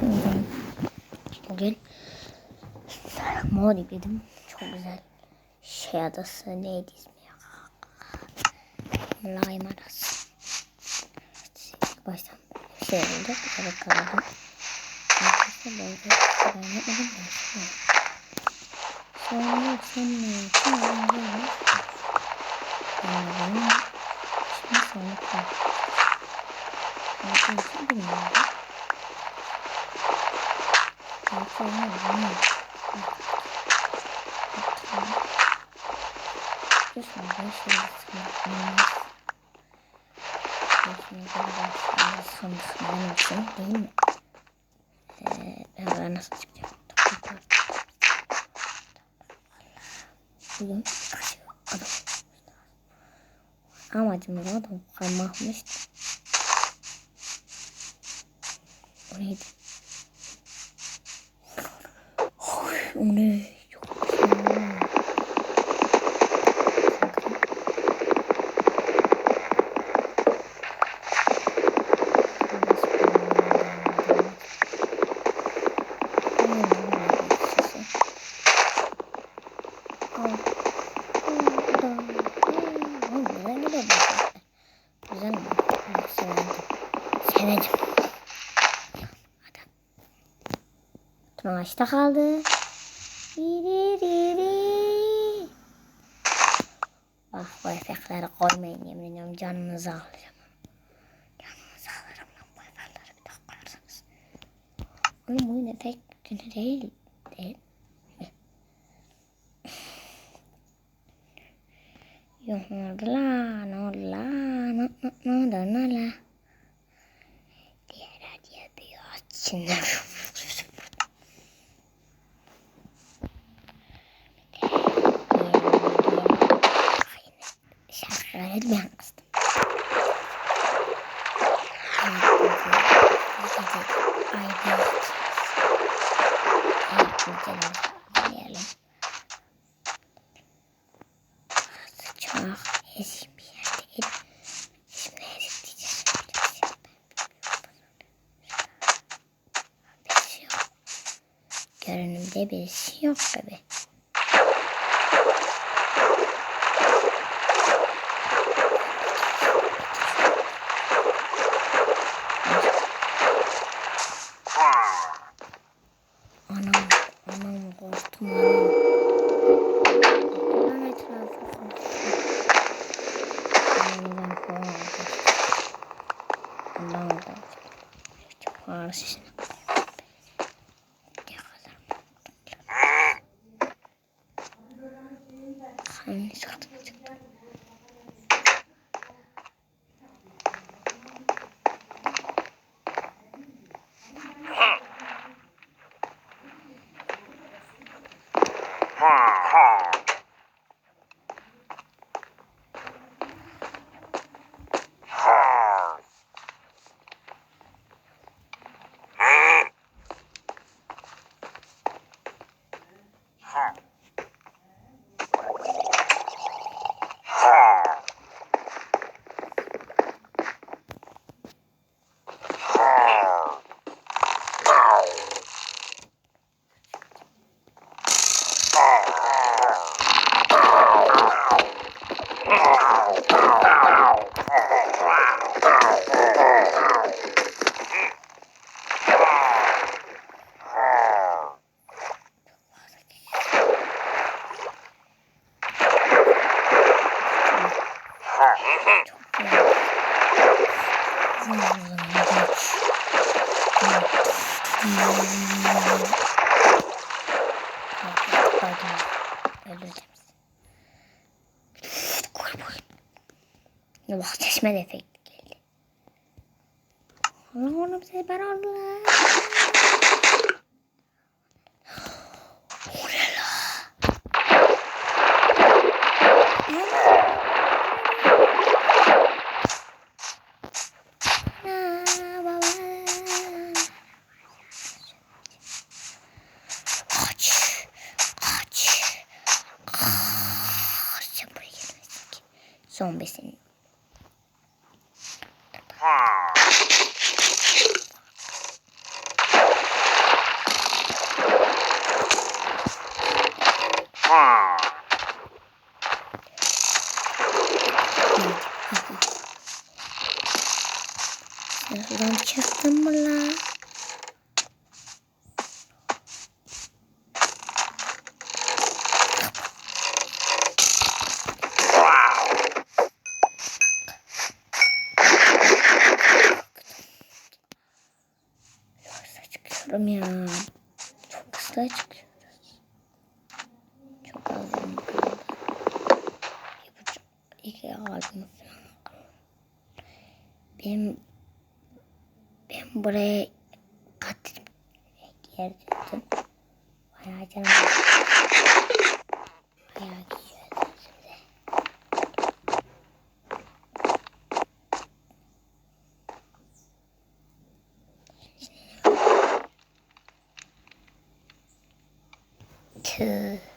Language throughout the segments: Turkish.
Şuradan bugün mod yükledim. Çok güzel. Şey adası neydi ismi ya? Lime adası. Evet, ilk baştan şey oldu. Evet kaldım. Arkadaşlar böyle ben yapmadım. Sonra sonra sonra böyle. Benim şimdi sonra. Arkadaşlar bilmiyorum. Şimdi sanırım benim için değil mi? Ee, ben nasıl çıkacağım? Bugün kaçıyor adam. Amacımız adam? Oy, o ne? Çok güzel. Güzel mi? Severim. Severim. Tuna açta kaldı. Bak bu efektleri koymayın yemin ediyorum canınızı alacağım. Canınızı alırım lan bu efektleri bir daha koyarsanız. Oğlum oyun efekt değil. Değil. Yok ne oldu la ne ne, ne, ne ne la. Diğer hadiye bir açınlar. Şarkıları ben kıstım. Ay evet. Evet güzel dinleyelim. Çok eski bir yer değil. Şimdi editleyeceğiz. Birisi yok. Görünümde birisi yok gibi. Ya bak çeşme de efekt geldi. Oğlum sefer Allah. O Son besin. Buradan çıktım mı la? Benim ben buraya katil girdim. Bayağı canım. Bayağı gidiyor şimdi. Tüh.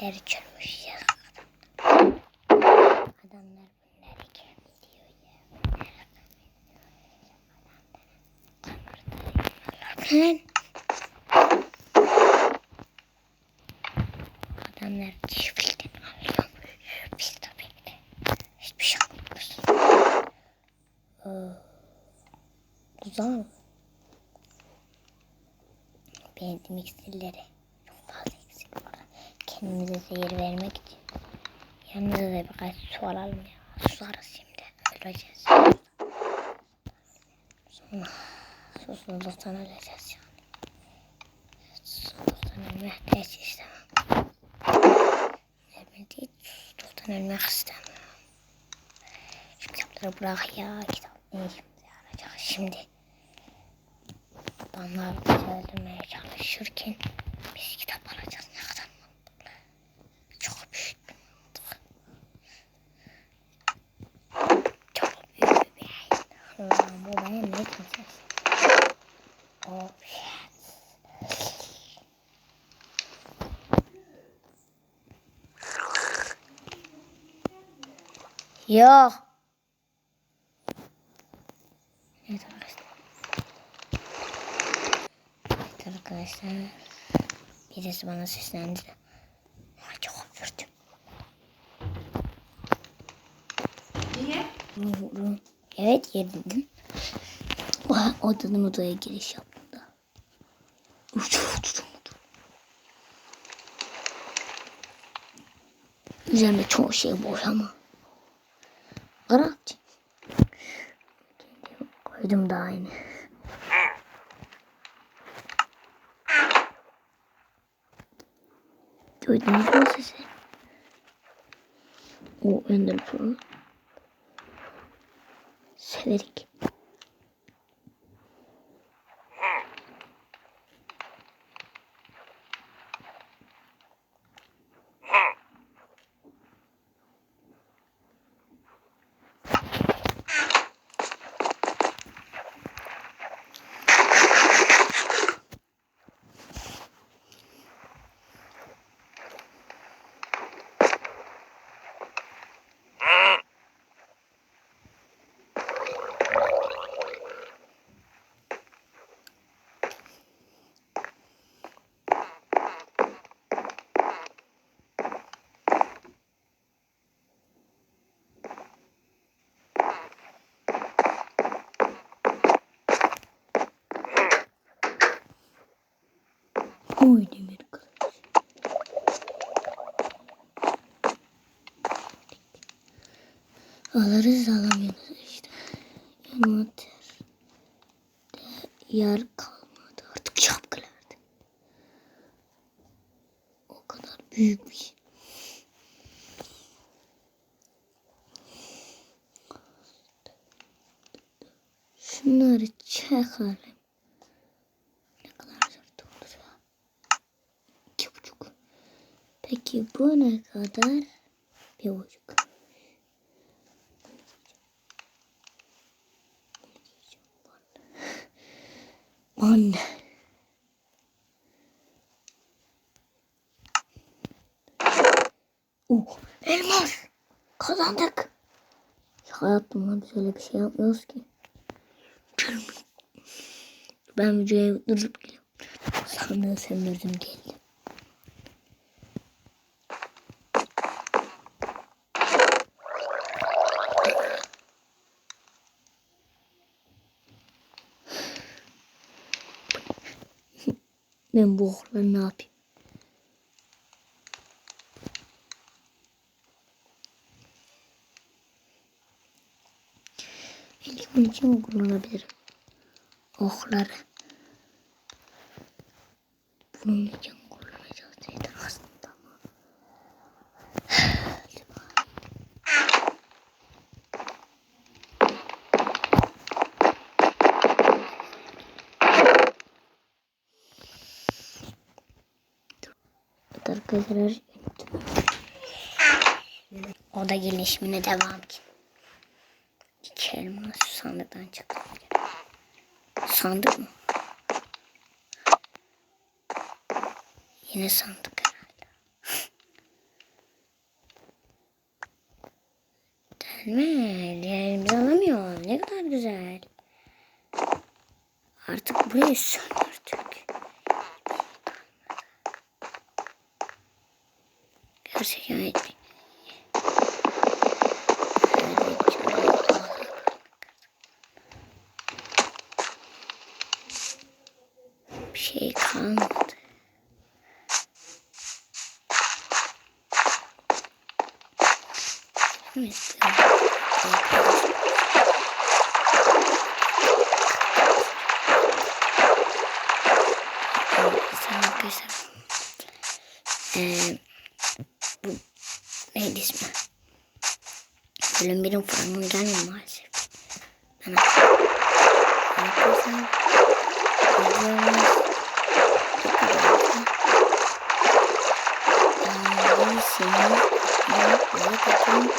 Yemekleri çürümüş ya. Adamlar bunları kemiriyor ya. Lan. Adamlar çiftlikten alıyormuş. Biz tabii ki hiçbir şey yapmıyoruz. Ee, güzel. Beğendim iksirleri. Kendimize zehir vermek için. Yanımıza da birkaç su alalım ya. Susarız şimdi. Öleceğiz. Sonra susuzluktan öleceğiz yani. Susuzluktan ölmek hiç istemem. Ölmek değil, susuzluktan ölmek istemem. Şu kitapları bırak ya. Kitap ne işimize yarayacak şimdi. Adamlar öldürmeye çalışırken biz kitap alacağız ne kadar mantıklı. Çok büyük bir mantık. Çok büyük bir beyin. Allah'ım bu benim ne kimsesi? Oh shit. Yok. Evet arkadaşlar. Evet arkadaşlar. Birisi bana seslendi. Ama çok öpürdüm. Niye? Evet. Oha, odanın odaya giriş yaptım da. Uçur uçur uçur. Üzerinde çoğu şey boş ama. Kırakçı. Koydum daha yeni. Duydunuz mu sesi? O Ender Pearl. Severik. Oy demir kılıç. Alırız alamıyoruz işte. Envanter. Yer kalmadı artık şapkalarda. O kadar büyük bir şey. Şunları çekelim. Ne kadar zor olur ya. İki buçuk. Peki bu ne kadar? Bir buçuk. Anne. Oh, elmas. Kazandık. Lan biz öyle bir şey yapmıyoruz ki. Ben videoyu durup geliyorum. Sandığı sömürdüm geldim. Ben bu okları ne yapayım? Belki bunun için mi kullanabilirim? Okları. Bunun için kullanacağız zaten aslında ama. Evet Arkadaşlar Oda gelişimine devam ki. İki elmas sandıktan çıktı. Sandık mı? Yine sandık herhalde. Mi? Diğerimizi alamıyor. Ne kadar güzel. Artık burayı sömürdük. 不是因为 Bölüm birim fragmanı gelmiyor maalesef. Ben arkadaşlar. Videomuz bu kadardı. Ee, seni ben like atın.